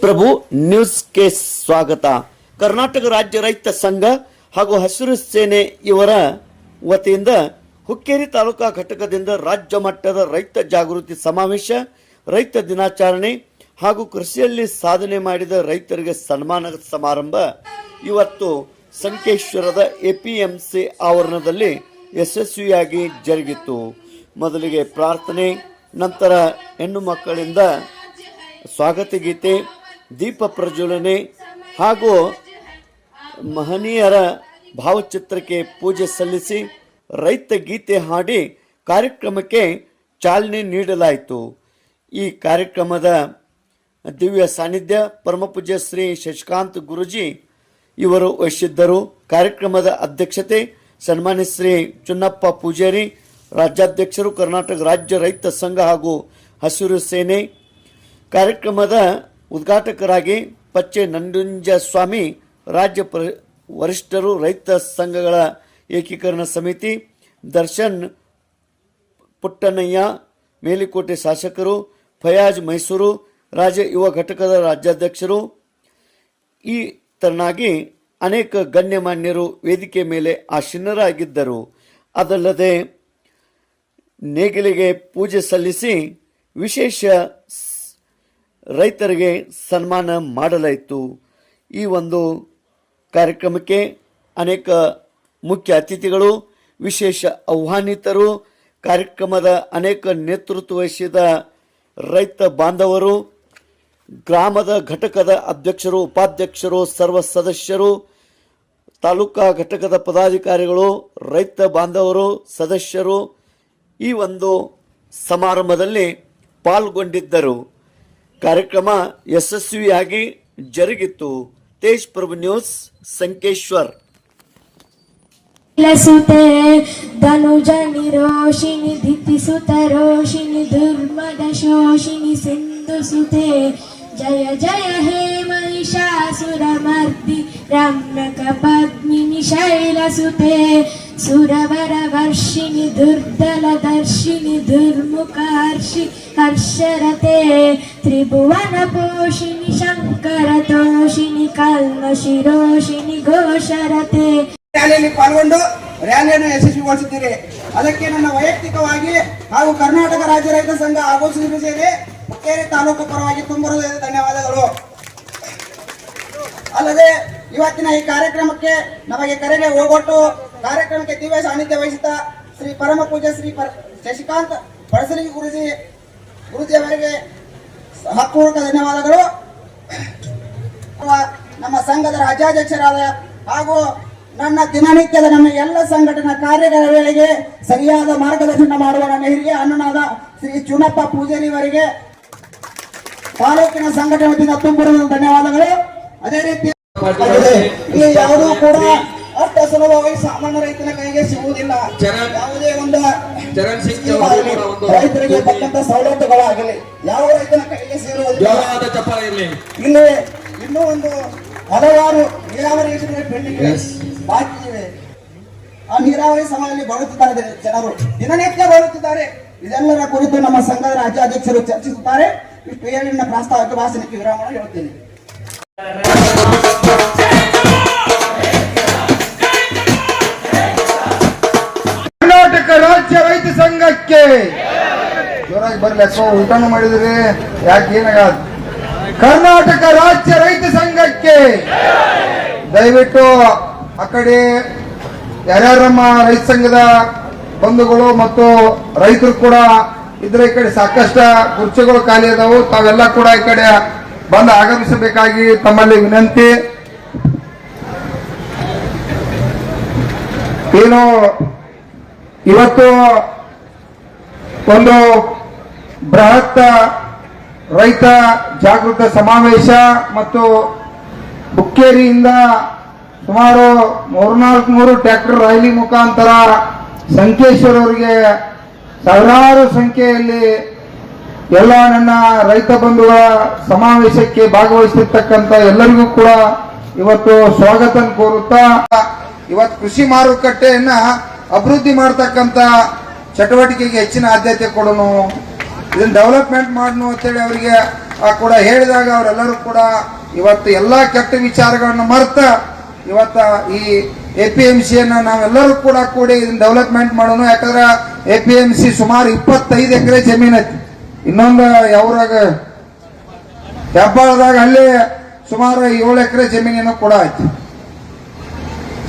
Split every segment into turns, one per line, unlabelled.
ಪ್ರಭು ನ್ಯೂಸ್ಗೆ ಸ್ವಾಗತ. ಕರ್ನಾಟಕ ರಾಜ್ಯ ರೈತ ಸಂಘ ಹಾಗೂ ಹಸಿರು ಸೇನೆ ಇವರ ವತಿಯಿಂದ ಹುಕ್ಕೇರಿ ತಾಲೂಕಾ ಘಟಕದಿಂದ ರಾಜ್ಯ ಮಟ್ಟದ ರೈತ ಜಾಗೃತಿ ಸಮಾವೇಶ, ರೈತ ದಿನಾಚರಣೆ ಹಾಗೂ ಕೃಷಿಯಲ್ಲಿ ಸಾಧನೆ ಮಾಡಿದ ರೈತರಿಗೆ ಸನ್ಮಾನ ಸಮಾರಂಭ ಇವತ್ತು ಸಂಕೇಶ್ವರದ ಎಪಿಎಂಸಿ ಆವರಣದಲ್ಲಿ ಯಶಸ್ವಿಯಾಗಿ ಜರುಗಿತು. ಮೊದಲಿಗೆ ಪ್ರಾರ್ಥನೆ, ನಂತರ ಹೆಣ್ಣು ಮಕ್ಕಳಿಂದ ಸ್ವಾಗತ ಗೀತೆ, ದೀಪ ಪ್ರಜ್ವಲನೆ ಹಾಗೂ ಮಹನೀಯರ ಭಾವಚಿತ್ರಕ್ಕೆ ಪೂಜೆ ಸಲ್ಲಿಸಿ ರೈತ ಗೀತೆ ಹಾಡಿ ಕಾರ್ಯಕ್ರಮಕ್ಕೆ ಚಾಲನೆ ನೀಡಲಾಯಿತು. ಈ ಕಾರ್ಯಕ್ರಮದ ದಿವ್ಯ ಸಾನ್ನಿಧ್ಯ ಪರಮಪೂಜ್ಯ ಶ್ರೀ ಶಶಿಕಾಂತ್ ಗುರುಜಿ ಇವರು ವಹಿಸಿದ್ದರು. ಕಾರ್ಯಕ್ರಮದ ಅಧ್ಯಕ್ಷತೆ ಸನ್ಮಾನ್ಯ ಶ್ರೀ ಚುನ್ನಪ್ಪ ಪೂಜಾರಿ, ರಾಜ್ಯಾಧ್ಯಕ್ಷರು, ಕರ್ನಾಟಕ ರಾಜ್ಯ ರೈತ ಸಂಘ ಹಾಗೂ ಹಸಿರು ಸೇನೆ ಕಾರ್ಯಕ್ರಮದ ಉದ್ಘಾಟಕರಾಗಿ ಪಚ್ಚೆ ನಂಜುಂಜ ಸ್ವಾಮಿ ರಾಜ್ಯ ಪ್ರ, ವರಿಷ್ಠರು, ರೈತ ಸಂಘಗಳ ಏಕೀಕರಣ ಸಮಿತಿ, ದರ್ಶನ್ ಪುಟ್ಟಣ್ಣಯ್ಯ ಮೇಲಿಕೋಟೆ ಶಾಸಕರು, ಫಯಾಜ್ ಮೈಸೂರು, ರಾಜ್ಯ ಯುವ ಘಟಕದ ರಾಜ್ಯಾಧ್ಯಕ್ಷರು. ಈ ತರನಾಗಿ ಅನೇಕ ಗಣ್ಯಮಾನ್ಯರು ವೇದಿಕೆ ಮೇಲೆ ಆಸೀನರಾಗಿದ್ದರು ಅದಲ್ಲದೆ ನೇಗಿಲಿಗೆ ಪೂಜೆ ಸಲ್ಲಿಸಿ ವಿಶೇಷ ರೈತರಿಗೆ ಸನ್ಮಾನ ಮಾಡಲಾಯಿತು. ಈ ಒಂದು ಕಾರ್ಯಕ್ರಮಕ್ಕೆ ಅನೇಕ ಮುಖ್ಯ ಅತಿಥಿಗಳು, ವಿಶೇಷ ಆಹ್ವಾನಿತರು, ಕಾರ್ಯಕ್ರಮದ ಅನೇಕ ನೇತೃತ್ವ ವಹಿಸಿದ ರೈತ ಬಾಂಧವರು, ಗ್ರಾಮದ ಘಟಕದ ಅಧ್ಯಕ್ಷರು, ಉಪಾಧ್ಯಕ್ಷರು, ಸರ್ವ ಸದಸ್ಯರು, ತಾಲೂಕಾ ಘಟಕದ ಪದಾಧಿಕಾರಿಗಳು, ರೈತ ಬಾಂಧವರು, ಸದಸ್ಯರು ಈ ಒಂದು ಸಮಾರಂಭದಲ್ಲಿ ಪಾಲ್ಗೊಂಡಿದ್ದರು. ಕಾರ್ಯಕ್ರಮ ಯಶಸ್ವಿಯಾಗಿ ಜರುಗಿತು. ತೇಜ್ ಪ್ರಭು ನ್ಯೂಸ್, ಸಂಕೇಶ್ವರ್.
ಲಸುತೆ ಧನುಜ ನಿರೋಷಿಣಿ ಧಿತಿಸುತ ರೋಷಿಣಿ, ದುರ್ಮದ ಶೋಷಿಣಿ ಸಿಂಧು ಸುತೆ ಜಯ ಜಯ ಹೇ ಮಹಿಷಾಸುರಮರ್ದಿ ರಮ್ಯಕ ಪದ್ಮಿನಿ ಶೈಲಸುತೆ. ಸುರವರ ವರ್ಷಿಣಿ, ದುರ್ದಲ ದರ್ಶಿನಿ ದುರ್ಮುಖರ್ಷಿ ಹರ್ಷರತೆ ತ್ರಿಭುವನ ಪೋಷಿಣಿ ಶಂಕರ ತೋಷಿಣಿ ಕಲ್ಮ ಶಿರೋಷಿಣಿ ಘೋಷರತೆ.
ರ್ಯಾಲಿಯಲ್ಲಿ ಪಾಲ್ಗೊಂಡು ರ್ಯಾಲಿಯನ್ನು ಯಶಸ್ವಿಗೊಳಿಸಿದ್ದೀರಿ ಅದಕ್ಕೆ ನನ್ನ ವೈಯಕ್ತಿಕವಾಗಿ ಹಾಗೂ ಕರ್ನಾಟಕ ರಾಜ್ಯ ರೈತ ಸಂಘ ಹಾಗೂ ಸಿರು ಹುಕ್ಕೇರಿ ತಾಲೂಕು ಪರವಾಗಿ ತುಂಬ ಧನ್ಯವಾದಗಳು. ಅಲ್ಲದೆ ಇವತ್ತಿನ ಈ ಕಾರ್ಯಕ್ರಮಕ್ಕೆ ನಮಗೆ ಕರೆಗೆ ಹೋಗೊಟ್ಟು ಕಾರ್ಯಕ್ರಮಕ್ಕೆ ದಿವ್ಯ ಸಾನ್ನಿಧ್ಯ ವಹಿಸಿದ ಶ್ರೀ ಪರಮ ಪೂಜೆ ಶ್ರೀ ಶಶಿಕಾಂತ್ ಪಡಸಲಿಂಗಿ ಗುರುಜಿ ಗುರುಜಿ ಅವರಿಗೆ ಹಕ್ಕೂರ್ಕ ಧನ್ಯವಾದಗಳು. ನಮ್ಮ ಸಂಘದ ರಾಜ್ಯಾಧ್ಯಕ್ಷರಾದ ಹಾಗೂ ನನ್ನ ದಿನನಿತ್ಯದ ನಮ್ಮ ಎಲ್ಲ ಸಂಘಟನಾ ಕಾರ್ಯಗಳ ವೇಳೆಗೆ ಸರಿಯಾದ ಮಾರ್ಗದರ್ಶನ ಮಾಡುವ ನನ್ನ ಹಿರಿಯ ಅಣ್ಣನಾದ ಶ್ರೀ ಚುನಪ್ಪ ಪೂಜಾರಿಯವರಿಗೆ ತಾಲೂಕಿನ ಸಂಘಟನೆ ವತಿಯಿಂದ ತುಂಬಿರುವ ಧನ್ಯವಾದಗಳು. ಅದೇ ರೀತಿ ಯಾವುದೂ ಕೂಡ ಅಷ್ಟ ಸುಲಭವಾಗಿ ಸಾಮಾನ್ಯ ರೈತನ ಕೈಗೆ ಸಿಗುವುದಿಲ್ಲ. ಯಾವುದೇ ಒಂದು
ಚರಣ್ ಸಿಂಗ್
ರೈತರಿಗೆ ತಕ್ಕಂತ ಸವಲತ್ತುಗಳಾಗಲಿ ಯಾವ ರೈತನ ಕೈಗೆ ಸೇರುವುದಿಲ್ಲ
ಚಪ್ಪಲ ಇರಲಿ.
ಇಲ್ಲಿ ಇನ್ನೂ ಒಂದು ಹಲವಾರು ನೀರಾವರಿ ಯೋಜನೆ ಪೆಂಡಿಂಗ್ ಬಾಕಿ ಇವೆ. ಆ ನೀರಾವರಿ ಸಮಯದಲ್ಲಿ ಬರುತ್ತಿದ್ದಾರೆ ಜನ- ಜನರು. ದಿನನಿತ್ಯ ಬರುತ್ತಿದ್ದಾರೆ ಇದೆಲ್ಲರ ಕುರಿತು ನಮ್ಮ ಸಂಘದ ರಾಜ್ಯಾಧ್ಯಕ್ಷರು ಚರ್ಚಿಸುತ್ತಾರೆ. ಇಷ್ಟು ಹೇಳಿ ನನ್ನ ಪ್ರಾಸ್ತಾವಿಕ ಭಾಷಣಕ್ಕೆ ವಿರಾಮ ಹೇಳ್ತೇನೆ.
ಸಂಘಕ್ಕೆ ಜೋರಾಗಿ ಬರ್ಲಿ ಅಕ್ಕ ಊಟನೂ ಮಾಡಿದ್ರಿ. ಯಾಕೆ ಏನಾಗ ಕರ್ನಾಟಕ ರಾಜ್ಯ ರೈತ ಸಂಘಕ್ಕೆ. ದಯವಿಟ್ಟು ಆ ಕಡೆ ಯಾರ್ಯಾರ ನಮ್ಮ ರೈತ ಸಂಘದ ಬಂಧುಗಳು ಮತ್ತು ರೈತರು ಕೂಡ ಇದ್ರ ಈ ಕಡೆ ಸಾಕಷ್ಟು ಕುರ್ಚಿಗಳು ಖಾಲಿ ಅದಾವು. ತಾವೆಲ್ಲ ಕೂಡ ಈ ಕಡೆ ಬಂದು ಆಗಮಿಸಬೇಕಾಗಿ ತಮ್ಮಲ್ಲಿ ವಿನಂತಿ. ಏನು, ಇವತ್ತು ಒಂದು ಬೃಹತ್ ರೈತ ಜಾಗೃತ ಸಮಾವೇಶ ಮತ್ತು ಹುಕ್ಕೇರಿಯಿಂದ ಸುಮಾರು ಮೂರ್ನಾಲ್ಕು ಮೂರು ಟ್ರ್ಯಾಕ್ಟರ್ ರೈಲಿ ಮುಖಾಂತರ ಸಂಕೇಶ್ವರ್ ಅವರಿಗೆ ಸಾವಿರಾರು ಸಂಖ್ಯೆಯಲ್ಲಿ ಎಲ್ಲ ನನ್ನ ರೈತ ಬಂಧುಗಳ ಸಮಾವೇಶಕ್ಕೆ ಭಾಗವಹಿಸಿರ್ತಕ್ಕಂಥ ಎಲ್ಲರಿಗೂ ಕೂಡ ಇವತ್ತು ಸ್ವಾಗತ ಕೋರುತ್ತಾ, ಇವತ್ತು ಕೃಷಿ ಮಾರುಕಟ್ಟೆಯನ್ನ ಅಭಿವೃದ್ಧಿ ಮಾಡ್ತಕ್ಕಂಥ ಚಟುವಟಿಕೆಗೆ ಹೆಚ್ಚಿನ ಆದ್ಯತೆ ಕೊಡೋಣ ಇದನ್ನ ಡೆವಲಪ್ಮೆಂಟ್ ಮಾಡೋನು ಅಂತೇಳಿ ಅವರಿಗೆ ಕೂಡ ಹೇಳಿದಾಗ ಅವರೆಲ್ಲರೂ ಕೂಡ ಇವತ್ತು ಎಲ್ಲ ಕೆಟ್ಟ ವಿಚಾರಗಳನ್ನು ಮರೆತ, ಇವತ್ತ ಈ ಎ ಪಿ ಎಂ ಸಿಯನ್ನು ನಾವೆಲ್ಲರೂ ಕೂಡ ಕೂಡಿ ಇದನ್ನ ಡೆವಲಪ್ಮೆಂಟ್ ಮಾಡೋಣ ಯಾಕಂದ್ರೆ ಎ ಪಿ ಎಂ ಸಿ ಸುಮಾರು ಇಪ್ಪತ್ತೈದು ಎಕರೆ ಜಮೀನು ಐತಿ. ಇನ್ನೊಂದು ಯಾವ್ರಾಗ, ಹೆಬ್ಬಾಳದಾಗ ಅಲ್ಲಿ ಸುಮಾರು ಏಳು ಎಕರೆ ಜಮೀನಿನ ಕೂಡ ಐತಿ.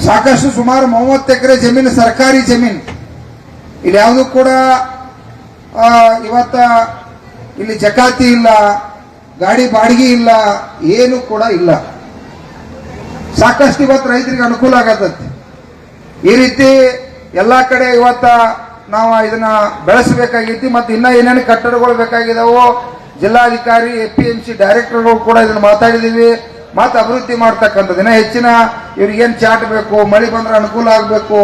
ಸಾಕಷ್ಟು ಸುಮಾರು ಮೂವತ್ತು ಎಕರೆ ಜಮೀನು ಸರ್ಕಾರಿ ಜಮೀನು. ಇಲ್ಲಿ ಯಾವುದು ಕೂಡ ಇವತ್ತ ಇಲ್ಲಿ ಜಕಾತಿ ಇಲ್ಲ, ಗಾಡಿ ಬಾಡಿಗೆ ಇಲ್ಲ, ಏನು ಕೂಡ ಇಲ್ಲ. ಸಾಕಷ್ಟು ಇವತ್ತು ರೈತರಿಗೆ ಅನುಕೂಲ ಆಗತ್ತೈತಿ. ಈ ರೀತಿ ಎಲ್ಲ ಕಡೆ ಇವತ್ತ ನಾವು ಇದನ್ನ ಬೆಳೆಸಬೇಕಾಗಿತ್ತು, ಮತ್ತೆ ಇನ್ನ ಏನೇನು ಕಟ್ಟಡಗಳು ಬೇಕಾಗಿದಾವೋ, ಜಿಲ್ಲಾಧಿಕಾರಿ ಎ ಪಿ ಎಂ ಸಿ ಡೈರೆಕ್ಟರ್ಗಳು ಕೂಡ ಇದನ್ನ ಮಾತಾಡಿದೀವಿ. ಮತ್ತೆ ಅಭಿವೃದ್ಧಿ ಮಾಡ್ತಕ್ಕಂಥದ್ದು ಇನ್ನ ಹೆಚ್ಚಿನ, ಇವ್ರಿಗೇನ್ ಚಾಟ್ ಬೇಕು, ಮಳೆ ಬಂದ್ರೆ ಅನುಕೂಲ ಆಗಬೇಕು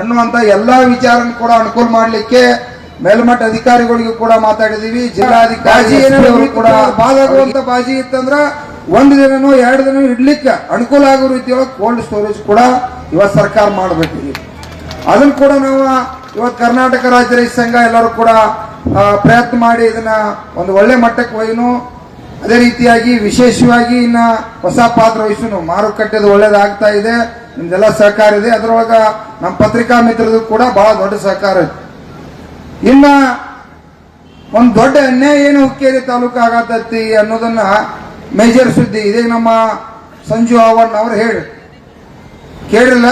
ಅನ್ನುವಂತ ಎಲ್ಲಾ ವಿಚಾರನ ಕೂಡ ಅನುಕೂಲ ಮಾಡಲಿಕ್ಕೆ ಮೇಲ್ಮಟ್ಟ ಅಧಿಕಾರಿಗಳಿಗೂ ಕೂಡ ಮಾತಾಡಿದೀವಿ. ಜಿಲ್ಲಾಧಿಕಾರಿ ಕೂಡ ಬಾಧಾಗುವಂತ ಬಾಜಿ ಇತ್ತಂದ್ರ ಒಂದು ದಿನನೋ ಎರಡು ದಿನ ಇಡ್ಲಿಕ್ಕೆ ಅನುಕೂಲ ಆಗೋ ರೀತಿಯೊಳಗೆ ಕೋಲ್ಡ್ ಸ್ಟೋರೇಜ್ ಕೂಡ ಇವತ್ತು ಸರ್ಕಾರ ಮಾಡಬೇಕು ಅದನ್ನು ಕೂಡ ನಾವು ಇವತ್ತು ಕರ್ನಾಟಕ ರಾಜ್ಯ ರೈತ ಸಂಘ ಎಲ್ಲರೂ ಕೂಡ ಪ್ರಯತ್ನ ಮಾಡಿ ಇದನ್ನ ಒಂದು ಒಳ್ಳೆ ಮಟ್ಟಕ್ಕೆ ಒಯ್ಯನು. ಅದೇ ರೀತಿಯಾಗಿ ವಿಶೇಷವಾಗಿ ಇನ್ನ ಹೊಸ ಪಾತ್ರ ವಹಿಸುನು. ಮಾರುಕಟ್ಟೆದು ಒಳ್ಳೇದಾಗ್ತಾ ಇದೆ. ನಿಮ್ದೆಲ್ಲ ಸಹಕಾರ ಇದೆ. ಅದರೊಳಗ ನಮ್ಮ ಪತ್ರಿಕಾ ಮಿತ್ರದು ಕೂಡ ಬಹಳ ದೊಡ್ಡ ಸಹಕಾರ ಇದೆ. ಇನ್ನ ಒಂದು ದೊಡ್ಡ ಅನ್ಯಾಯ ಏನು ಹುಕ್ಕೇರಿ ತಾಲೂಕು ಆಗತೈತಿ ಅನ್ನೋದನ್ನ ಮೇಜರ್ ಸುದ್ದಿ ಇದೇ. ನಮ್ಮ ಸಂಜು ಅವಣ್ಣ ಅವ್ರು ಹೇಳಿ. ಕೇಳಿಲ್ಲ?